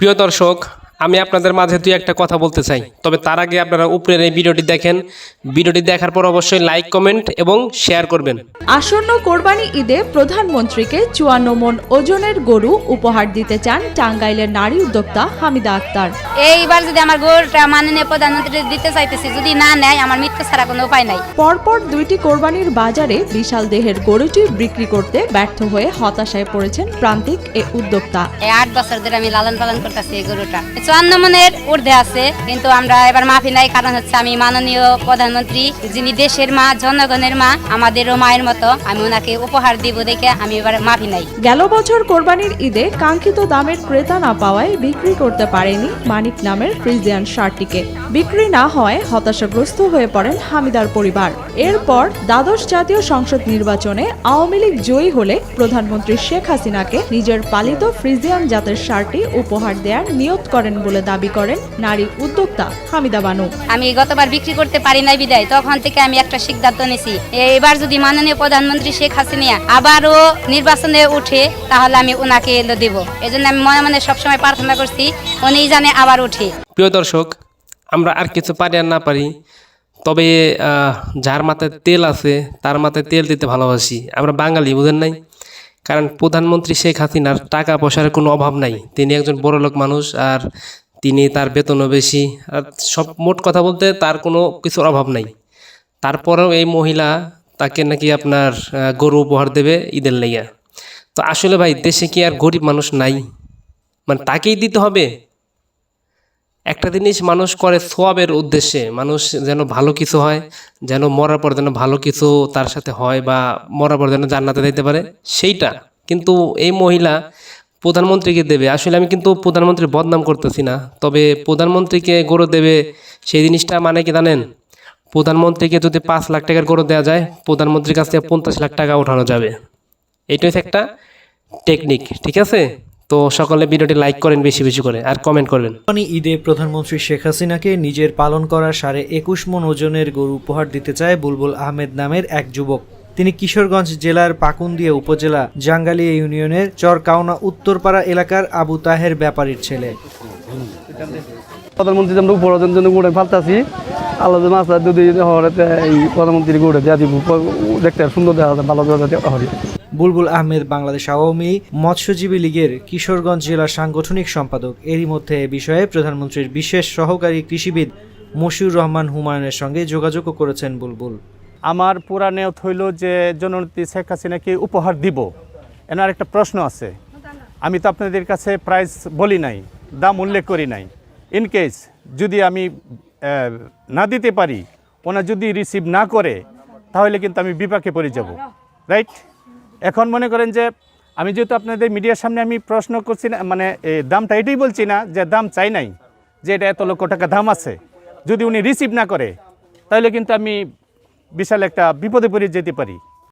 প্রিয় দর্শক আমি আপনাদের মাঝে দুই একটা কথা বলতে চাই। তবে তার আগে আপনারা উপরের এই ভিডিওটি দেখেন। ভিডিওটি দেখার পর অবশ্যই লাইক কমেন্ট এবং শেয়ার করবেন। আসন্ন কোরবানি ঈদে প্রধানমন্ত্রীকে চুয়ান্ন মন ওজনের গরু উপহার দিতে চান টাঙ্গাইলের নারী উদ্যোক্তা হামিদা আক্তার। এইবার যদি আমার গরুটা মাননীয় প্রধানমন্ত্রী দিতে চাইতেছি যদি না নেয় আমার মৃত্যু ছাড়া কোনো উপায় নাই। পরপর দুইটি কোরবানির বাজারে বিশাল দেহের গরুটি বিক্রি করতে ব্যর্থ হয়ে হতাশায় পড়েছেন প্রান্তিক এ উদ্যোক্তা। এই আট বছর ধরে আমি লালন পালন করতেছি এই গরুটা। চুয়ান্ন মনের ঊর্ধ্বে আছে, কিন্তু আমরা এবার মাফি নাই, কারণ হচ্ছে আমি মাননীয় প্রধানমন্ত্রী, যিনি দেশের মা, জনগণের মা, আমাদেরও মায়ের মতো, আমি ওনাকে উপহার দিব দেখে আমি এবার মাফি নাই। গেল বছর কোরবানির ঈদে কাঙ্ক্ষিত দামের ক্রেতা না পাওয়ায় বিক্রি করতে পারেনি মানিক নামের ফ্রিজিয়ান শার্টটিকে বিক্রি না হওয়ায় হতাশাগ্রস্ত হয়ে পড়েন হামিদার পরিবার। এরপর দ্বাদশ জাতীয় সংসদ নির্বাচনে আওয়ামী লীগ জয়ী হলে প্রধানমন্ত্রী শেখ হাসিনাকে নিজের পালিত ফ্রিজিয়ান জাতের শার্টটি উপহার দেওয়ার নিয়ত করেন বলে দাবি করেন নারী উদ্যোক্তা হামিদা বানু। আমি গতবার বিক্রি করতে পারি নাই বিদায় তখন থেকে আমি একটা সিদ্ধান্ত নিছি। এবার যদি মাননীয় প্রধানমন্ত্রী শেখ হাসিনা আবারও নির্বাচনে উঠে তাহলে আমি ওনাকে এলো দেব। এই জন্য আমি মনে মনে সবসময় প্রার্থনা করছি উনি জানে আবার উঠে। প্রিয় দর্শক আমরা আর কিছু পারি আর না পারি তবে আহ, যার মাথায় তেল আছে তার মাথায় তেল দিতে ভালোবাসি। আমরা বাঙালি বুঝেন নাই? কারণ প্রধানমন্ত্রী শেখ হাসিনার টাকা পয়সার কোনো অভাব নাই। তিনি একজন বড় লোক মানুষ আর তিনি তার বেতনও বেশি। আর সব মোট কথা বলতে তার কোনো কিছুর অভাব নাই। তারপরেও এই মহিলা তাকে নাকি আপনার গরু উপহার দেবে ঈদের লাইয়া তো আসলে ভাই, দেশে কি আর গরিব মানুষ নাই? মানে তাকেই দিতে হবে? একটা জিনিস মানুষ করে সোয়াবের উদ্দেশ্যে, মানুষ যেন ভালো কিছু হয়, যেন মরার পর যেন ভালো কিছু তার সাথে হয় বা মরার পর যেন জান্নাতে দিতে পারে, সেইটা। কিন্তু এই মহিলা প্রধানমন্ত্রীকে দেবে। আসলে আমি কিন্তু প্রধানমন্ত্রীর বদনাম করতেছি না, তবে প্রধানমন্ত্রীকে গরু দেবে, সেই জিনিসটা মানে কি জানেন? প্রধানমন্ত্রীকে যদি পাঁচ লাখ টাকার গরু দেওয়া যায়, প্রধানমন্ত্রীর কাছ থেকে পঞ্চাশ লাখ টাকা উঠানো যাবে। এইটা হচ্ছে একটা টেকনিক ঠিক আছে? তো সকলে ভিডিওটি লাইক করেন বেশি বেশি করে আর কমেন্ট করবেন। ঈদে প্রধানমন্ত্রী শেখ হাসিনাকে নিজের পালন করা সাড়ে একুশ মন ওজনের গরু উপহার দিতে চায় বুলবুল আহমেদ নামের এক যুবক। তিনি কিশোরগঞ্জ জেলার পাকুন্দিয়া উপজেলা জাঙ্গালিয়া ইউনিয়নের চরকাওনা উত্তরপাড়া এলাকার আবু তাহের ব্যাপারীর ছেলে। প্রধানমন্ত্রী আমরা উপরাজন জন্য গুড়ে ফালতাছি আল্লাহ মাছ যদি হওয়াতে এই প্রধানমন্ত্রী গুড়ে দেওয়া দিব দেখতে সুন্দর দেখা ভালো দেওয়া হবে বুলবুল আহমেদ, বাংলাদেশ আওয়ামী মৎস্যজীবী লীগের কিশোরগঞ্জ জেলা সাংগঠনিক সম্পাদক। এরই মধ্যে এ বিষয়ে প্রধানমন্ত্রীর বিশেষ সহকারী কৃষিবিদ মশিউর রহমান হুমায়ুনের সঙ্গে যোগাযোগও করেছেন বুলবুল। আমার পুরা নিয়ত হইল যে জননেত্রী শেখ হাসিনাকে উপহার দিব? এনার একটা প্রশ্ন আছে। আমি তো আপনাদের কাছে প্রাইস বলি নাই, দাম উল্লেখ করি নাই। ইন কেস যদি আমি না দিতে পারি, ওনা যদি রিসিভ না করে, তাহলে কিন্তু আমি বিপাকে পড়ে যাব। রাইট এখন মনে করেন যে আমি যেহেতু আপনাদের মিডিয়ার সামনে আমি প্রশ্ন করছি না মানে দামটা এটাই বলছি না যে দাম চাই নাই, যে এটা এত লক্ষ টাকা দাম আছে। যদি উনি রিসিভ না করে, তাহলে কিন্তু আমি বিশাল একটা বিপদে পড়ে যেতে পারি।